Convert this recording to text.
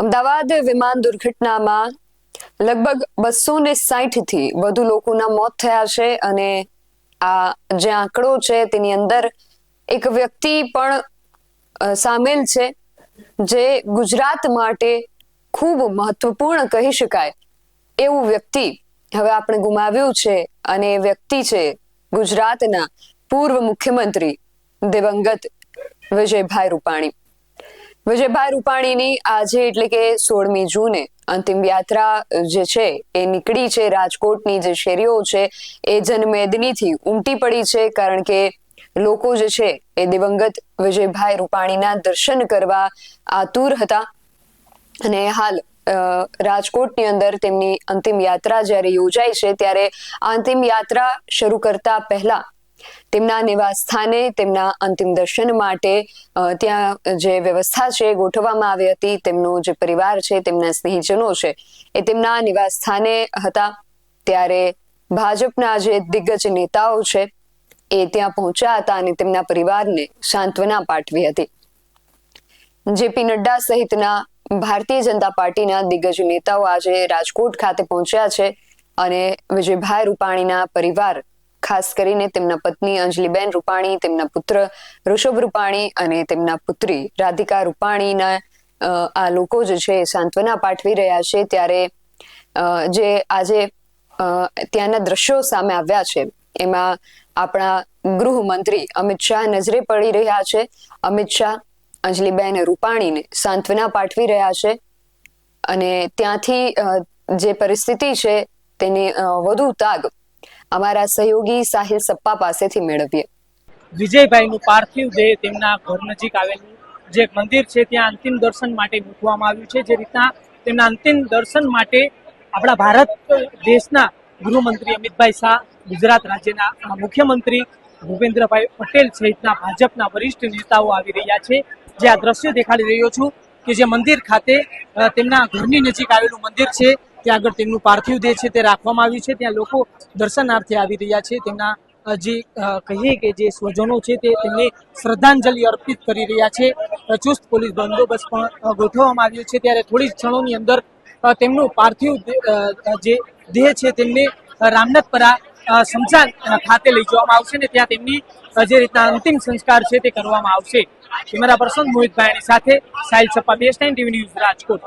અમદાવાદ વિમાન દુર્ઘટનામાં લગભગ બસો ને થી વધુ લોકોના મોત થયા છે અને આ જે આંકડો છે તેની અંદર એક વ્યક્તિ પણ સામેલ છે, જે ગુજરાત માટે ખૂબ મહત્વપૂર્ણ કહી શકાય એવું વ્યક્તિ હવે આપણે ગુમાવ્યું છે અને એ વ્યક્તિ છે ગુજરાતના પૂર્વ મુખ્યમંત્રી દિવંગત વિજયભાઈ રૂપાણી. વિજયભાઈ રૂપાણીની આજે એટલે કે સોળમી જૂને અંતિમ યાત્રા જે છે એ નીકળી છે. રાજકોટની જે શેરીઓ છે એ જનમેદનીથી ઉમટી પડી છે કારણ કે લોકો જે છે એ દિવંગત વિજયભાઈ રૂપાણીના દર્શન કરવા આતુર હતા. અને હાલ રાજકોટની અંદર તેમની અંતિમ યાત્રા જ્યારે યોજાય છે ત્યારે અંતિમ યાત્રા શરૂ કરતા પહેલા તેમના નિવાસ તેમના અંતિમ દર્શન માટે ત્યાં જે વ્યવસ્થા છે ગોઠવવામાં આવી હતી. તેમનો જે પરિવાર છે, તેમના સ્નેહીજનો છે, એ તેમના નિવાસ હતા. ત્યારે ભાજપના જે દિગ્ગજ નેતાઓ છે, એ ત્યાં પહોંચ્યા હતા અને તેમના પરિવારને સાંત્વના પાઠવી હતી. જેપી નડ્ડા સહિતના ભારતીય જનતા પાર્ટીના દિગ્ગજ નેતાઓ આજે રાજકોટ ખાતે પહોંચ્યા છે અને વિજયભાઈ રૂપાણીના પરિવાર ખાસ કરીને તેમના પત્ની અંજલિબેન રૂપાણી, તેમના પુત્ર ઋષભ રૂપાણી અને તેમના પુત્રી રાધિકા રૂપાણીના આ લોકો જે છે સાંત્વના પાઠવી રહ્યા છે. ત્યારે જે આજે ત્યાંના દ્રશ્યો સામે આવ્યા છે, એમાં આપણા ગૃહમંત્રી અમિત શાહ નજરે પડી રહ્યા છે. અમિત શાહ, અંજલિબેન રૂપાણીને સાંત્વના પાઠવી રહ્યા છે અને ત્યાંથી જે પરિસ્થિતિ છે તેની વધુ તાગ અમારા સહયોગી સાહિલ સપ્પા પાસેથી મેળવીએ. વિજયભાઈનું પાર્થિવ દેહ તેમના ઘર નજીક આવેલું જે મંદિર છે, ત્યાં અંતિમ દર્શન માટે મૂકવામાં આવ્યું છે. જે રીતના તેમના અંતિમ દર્શન માટે આપણા ભારત દેશના ગૃહમંત્રી અમિતભાઈ શાહ, ગુજરાત રાજ્યના મુખ્યમંત્રી ભૂપેન્દ્રભાઈ પટેલ સહિતના ભાજપના વરિષ્ઠ નેતાઓ આવી રહ્યા છે. જે આ દ્રશ્ય દેખાડી રહ્યો છું કે જે મંદિર ખાતે તેમના ઘરની નજીક આવેલું મંદિર છે. ત્યાં આગળ તેમનું પાર્થિવ દેહ છે તે રાખવામાં આવ્યું છે. ત્યાં લોકો દર્શનાર્થે આવી રહ્યા છે. તેમના જે કહીએ કે જે સ્વજનો છે તે તેમને શ્રદ્ધાંજલિ અર્પિત કરી રહ્યા છે. ચુસ્ત પોલીસ બંદોબસ્ત પણ ગોઠવવામાં આવ્યો છે. ત્યારે થોડી ક્ષણોની અંદર તેમનું પાર્થિવ જે દેહ છે તેમને રામનાથપરા સ્મશાન ખાતે લઈ જવામાં આવશે અને ત્યાં તેમની જે રીતના અંતિમ સંસ્કાર છે તે કરવામાં આવશે. કેમેરા પર્સન મોહિત ભાઈની સાથે Sahil Sappa best TV news Rajkot.